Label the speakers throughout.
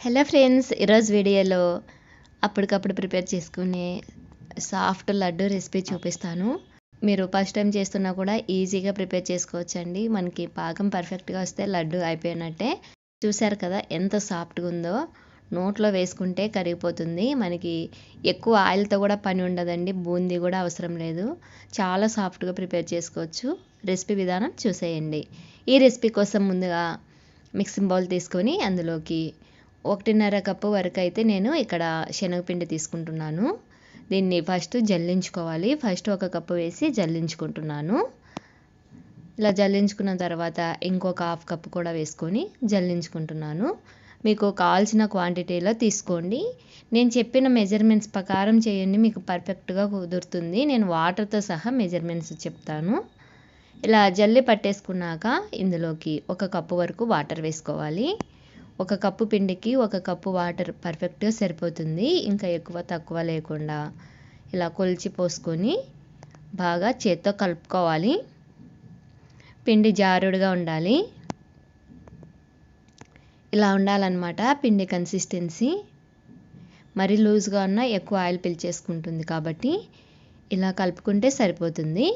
Speaker 1: Hello friends ఈరోజు వీడియోలో అప్పటికప్పుడు ప్రిపేర్ చేసుకునే సాఫ్ట్ లడ్డు రెసిపీ చూపిస్తాను. మీరు ఫస్ట్ టైం చేస్తున్నా కూడా ఈజీగా ప్రిపేర్ చేసుకోవచ్చండి. మనకి పాకం పర్ఫెక్ట్గా వస్తే లడ్డు అయిపోయినట్టే. చూశారు కదా ఎంత సాఫ్ట్గా ఉందో. నోట్లో వేసుకుంటే కరిగిపోతుంది. మనకి ఎక్కువ ఆయిల్తో కూడా పని ఉండదండి. బూందీ కూడా అవసరం లేదు. చాలా సాఫ్ట్గా ప్రిపేర్ చేసుకోవచ్చు. రెసిపీ విధానం చూసేయండి. ఈ రెసిపీ కోసం ముందుగా మిక్సింగ్ బౌల్ తీసుకొని అందులోకి ఒకటిన్నర కప్పు వరకు అయితే నేను ఇక్కడ శనగపిండి తీసుకుంటున్నాను. దీన్ని ఫస్ట్ జల్లించుకోవాలి. ఫస్ట్ ఒక కప్పు వేసి జల్లించుకుంటున్నాను. ఇలా జల్లించుకున్న తర్వాత ఇంకొక హాఫ్ కప్పు కూడా వేసుకొని జల్లించుకుంటున్నాను. మీకు కావాల్సిన క్వాంటిటీలో తీసుకోండి. నేను చెప్పిన మెజర్మెంట్స్ ప్రకారం చేయండి. మీకు పర్ఫెక్ట్గా కుదురుతుంది. నేను వాటర్తో సహా మెజర్మెంట్స్ చెప్తాను. ఇలా జల్లి పట్టేసుకున్నాక ఇందులోకి ఒక కప్పు వరకు వాటర్ వేసుకోవాలి. ఒక కప్పు పిండికి ఒక కప్పు వాటర్ పర్ఫెక్ట్గా సరిపోతుంది. ఇంకా ఎక్కువ తక్కువ లేకుండా ఇలా కొలిచి పోసుకొని బాగా చేత్తో కలుపుకోవాలి. పిండి జారుడుగా ఉండాలి. ఇలా ఉండాలన్నమాట పిండి కన్సిస్టెన్సీ మరీ లూజ్గా ఉన్న ఎక్కువ ఆయిల్ పిల్చేసుకుంటుంది కాబట్టి ఇలా కలుపుకుంటే సరిపోతుంది.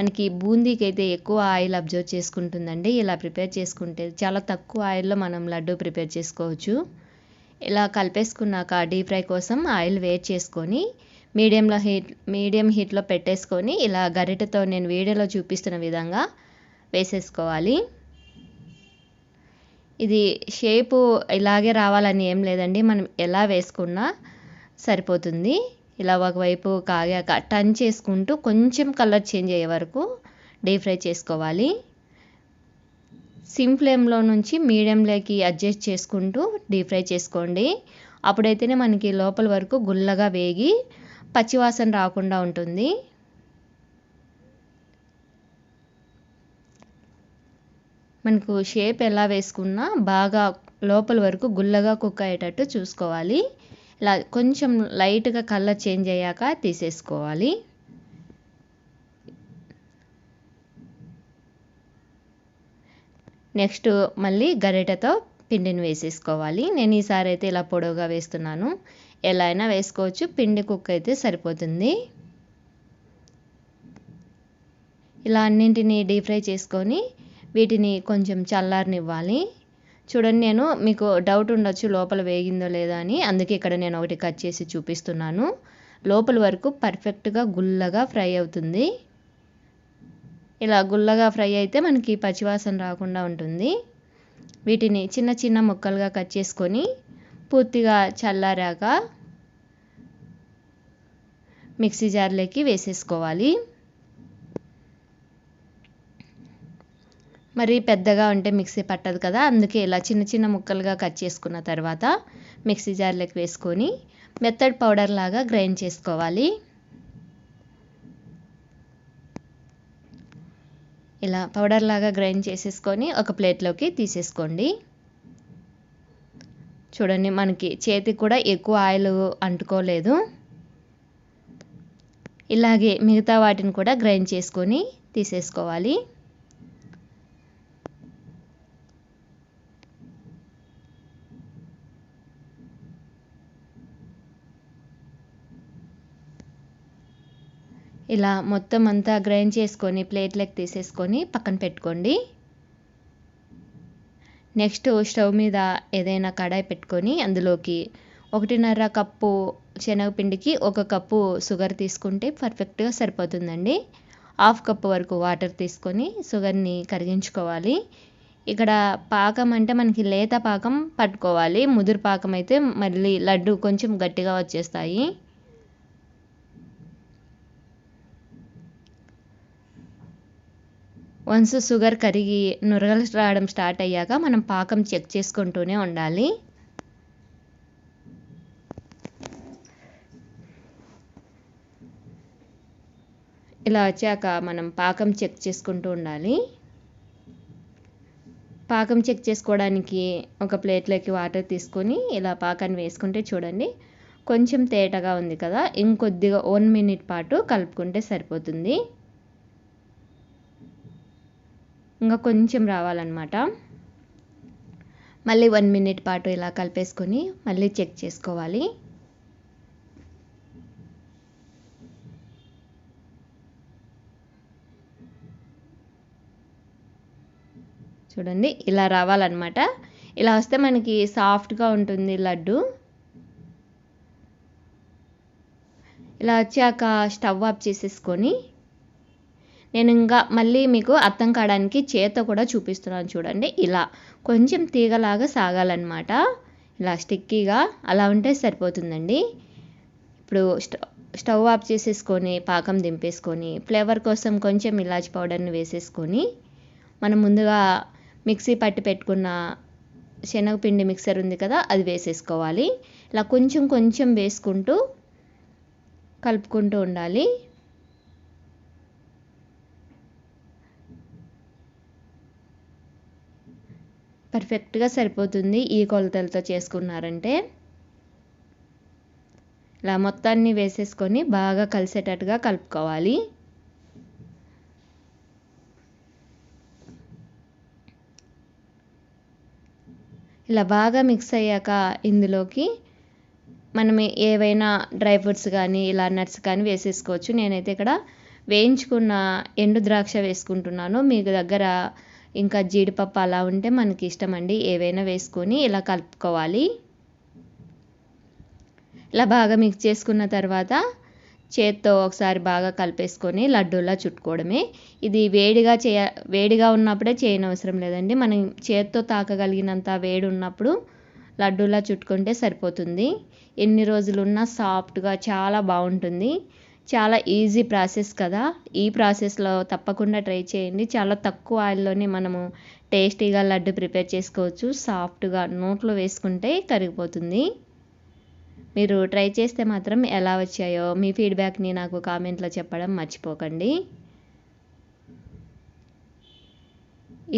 Speaker 1: మనకి బూందీకి అయితే ఎక్కువ ఆయిల్ అబ్జర్వ్ చేసుకుంటుందండి. ఇలా ప్రిపేర్ చేసుకుంటే చాలా తక్కువ ఆయిల్లో మనం లడ్డు ప్రిపేర్ చేసుకోవచ్చు. ఇలా కలిపేసుకున్నాక డీప్ ఫ్రై కోసం ఆయిల్ వేట్ చేసుకొని మీడియంలో హీట్ మీడియం హీట్లో పెట్టేసుకొని ఇలా గరిటెతో నేను వీడియోలో చూపిస్తున్న విధంగా వేసేసుకోవాలి. ఇది షేపు ఇలాగే రావాలని ఏం లేదండి. మనం ఎలా వేసుకున్నా సరిపోతుంది. ఇలా ఒకవైపు కాగాక టర్న్ చేసుకుంటూ కొంచెం కలర్ చేంజ్ అయ్యే వరకు డీప్ ఫ్రై చేసుకోవాలి. సిమ్ ఫ్లేమ్లో నుంచి మీడియంలోకి అడ్జస్ట్ చేసుకుంటూ డీప్ ఫ్రై చేసుకోండి. అప్పుడైతేనే మనకి లోపల వరకు గుల్లగా వేగి పచ్చివాసన రాకుండా ఉంటుంది. మనకు షేప్ ఎలా వేసుకున్నా బాగా లోపల వరకు గుల్లగా కుక్ అయ్యేటట్టు చూసుకోవాలి. ఇలా కొంచెం లైట్గా కలర్ చేంజ్ అయ్యాక తీసేసుకోవాలి. నెక్స్ట్ మళ్ళీ గరిటెతో పిండిని వేసేసుకోవాలి. నేను ఈసారి అయితే ఇలా పొడవుగా వేస్తున్నాను. ఎలా అయినా వేసుకోవచ్చు. పిండి కుక్ అయితే సరిపోతుంది. ఇలా అన్నింటినీ డీప్ ఫ్రై చేసుకొని వీటిని కొంచెం చల్లారనివ్వాలి. చూడండి నేను మీకు డౌట్ ఉండొచ్చు లోపల వేగిందో లేదా అని. అందుకే ఇక్కడ నేను ఒకటి కట్ చేసి చూపిస్తున్నాను. లోపల వరకు పర్ఫెక్ట్గా గుల్లగా ఫ్రై అవుతుంది. ఇలా గుల్లగా ఫ్రై అయితే మనకి పచ్చివాసన రాకుండా ఉంటుంది. వీటిని చిన్న చిన్న ముక్కలుగా కట్ చేసుకొని పూర్తిగా చల్లారాక మిక్సీ జార్లోకి వేసేసుకోవాలి. మరి పెద్దగా ఉంటే మిక్సీ పట్టదు కదా అందుకే ఇలా చిన్న చిన్న ముక్కలుగా కట్ చేసుకున్న తర్వాత మిక్సీ జార్లోకి వేసుకొని మెత్తడ్ పౌడర్ లాగా గ్రైండ్ చేసుకోవాలి. ఇలా పౌడర్ లాగా గ్రైండ్ చేసేసుకొని ఒక ప్లేట్లోకి తీసేసుకోండి. చూడండి మనకి చేతికి కూడా ఎక్కువ ఆయిల్ అంటుకోలేదు. ఇలాగే మిగతా వాటిని కూడా గ్రైండ్ చేసుకొని తీసేసుకోవాలి. ఇలా మొత్తం అంతా గ్రైండ్ చేసుకొని ప్లేట్లోకి తీసేసుకొని పక్కన పెట్టుకోండి. నెక్స్ట్ స్టవ్ మీద ఏదైనా కడాయి పెట్టుకొని అందులోకి ఒకటిన్నర కప్పు శనగపిండికి ఒక కప్పు షుగర్ తీసుకుంటే పర్ఫెక్ట్గా సరిపోతుందండి. హాఫ్ కప్పు వరకు వాటర్ తీసుకొని షుగర్ని కరిగించుకోవాలి. ఇక్కడ పాకం అంటే మనకి లేత పాకం పట్టుకోవాలి. ముదురు పాకం అయితే మళ్ళీ లడ్డు కొంచెం గట్టిగా వచ్చేస్తాయి. వన్స్ షుగర్ కరిగి నురగలు రావడం స్టార్ట్ అయ్యాక మనం పాకం చెక్ చేసుకుంటూనే ఉండాలి. ఇలా వచ్చాక మనం పాకం చెక్ చేసుకుంటూ ఉండాలి. పాకం చెక్ చేసుకోవడానికి ఒక ప్లేట్లోకి వాటర్ తీసుకొని ఇలా పాకాన్ని వేసుకుంటే చూడండి కొంచెం తేటగా ఉంది కదా ఇంకొద్దిగా వన్ మినిట్ పాటు కలుపుకుంటే సరిపోతుంది. ఇంకా కొంచెం రావాలన్నమాట. మళ్ళీ వన్ మినిట్ పాటు ఇలా కలిపేసుకొని మళ్ళీ చెక్ చేసుకోవాలి. చూడండి ఇలా రావాలన్నమాట. ఇలా వస్తే మనకి సాఫ్ట్గా ఉంటుంది లడ్డు. ఇలా వచ్చాక స్టవ్ ఆఫ్ చేసేసుకొని నేను ఇంకా మళ్ళీ మీకు అర్థం కావడానికి చేత కూడా చూపిస్తున్నాను చూడండి. ఇలా కొంచెం తీగలాగా సాగాలన్నమాట. ఇలా స్టిక్కీగా అలా ఉంటే సరిపోతుందండి. ఇప్పుడు స్టవ్ స్టవ్ ఆఫ్ చేసేసుకొని పాకం దింపేసుకొని ఫ్లేవర్ కోసం కొంచెం ఇలాచి పౌడర్ని వేసేసుకొని మనం ముందుగా మిక్సీ పట్టి పెట్టుకున్న శనగపిండి మిక్సర్ ఉంది కదా అది వేసేసుకోవాలి. ఇలా కొంచెం కొంచెం వేసుకుంటూ కలుపుకుంటూ ఉండాలి. పర్ఫెక్ట్గా సరిపోతుంది ఈ కొలతలతో చేసుకున్నారంటే. ఇలా మొత్తాన్ని వేసేసుకొని బాగా కలిసేటట్టుగా కలుపుకోవాలి. ఇలా బాగా మిక్స్ అయ్యాక ఇందులోకి మనం ఏవైనా డ్రై ఫ్రూట్స్ కానీ ఇలా నట్స్ కానీ వేసేసుకోవచ్చు. నేనైతే ఇక్కడ వేయించుకున్న ఎండు ద్రాక్ష వేసుకుంటున్నాను. మీకు దగ్గర ఇంకా జీడిపప్పు అలా ఉంటే మనకి ఇష్టం అండి ఏవైనా వేసుకొని ఇలా కలుపుకోవాలి. ఇలా బాగా మిక్స్ చేసుకున్న తర్వాత చేత్తో ఒకసారి బాగా కలిపేసుకొని లడ్డూలా చుట్టుకోవడమే. ఇది వేడిగా చేయ వేడిగా ఉన్నప్పుడే చేయనవసరం లేదండి. మనం చేత్తో తాకగలిగినంత వేడి ఉన్నప్పుడు లడ్డూలా చుట్టుకుంటే సరిపోతుంది. ఎన్ని రోజులున్నా సాఫ్ట్గా చాలా బాగుంటుంది. చాలా ఈజీ ప్రాసెస్ కదా. ఈ ప్రాసెస్లో తప్పకుండా ట్రై చేయండి. చాలా తక్కువ ఆయిల్లోనే మనము టేస్టీగా లడ్డు ప్రిపేర్ చేసుకోవచ్చు. సాఫ్ట్గా నోట్లో వేసుకుంటే కరిగిపోతుంది. మీరు ట్రై చేస్తే మాత్రం ఎలా వచ్చాయో మీ ఫీడ్బ్యాక్ని నాకు కామెంట్లో చెప్పడం మర్చిపోకండి.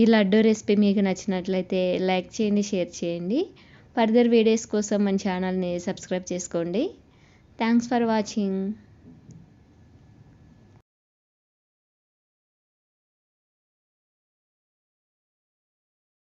Speaker 1: ఈ లడ్డు రెసిపీ మీకు నచ్చినట్లయితే లైక్ చేయండి షేర్ చేయండి. ఫర్దర్ వీడియోస్ కోసం మన ఛానల్ని సబ్స్క్రైబ్ చేసుకోండి. Thanks for watching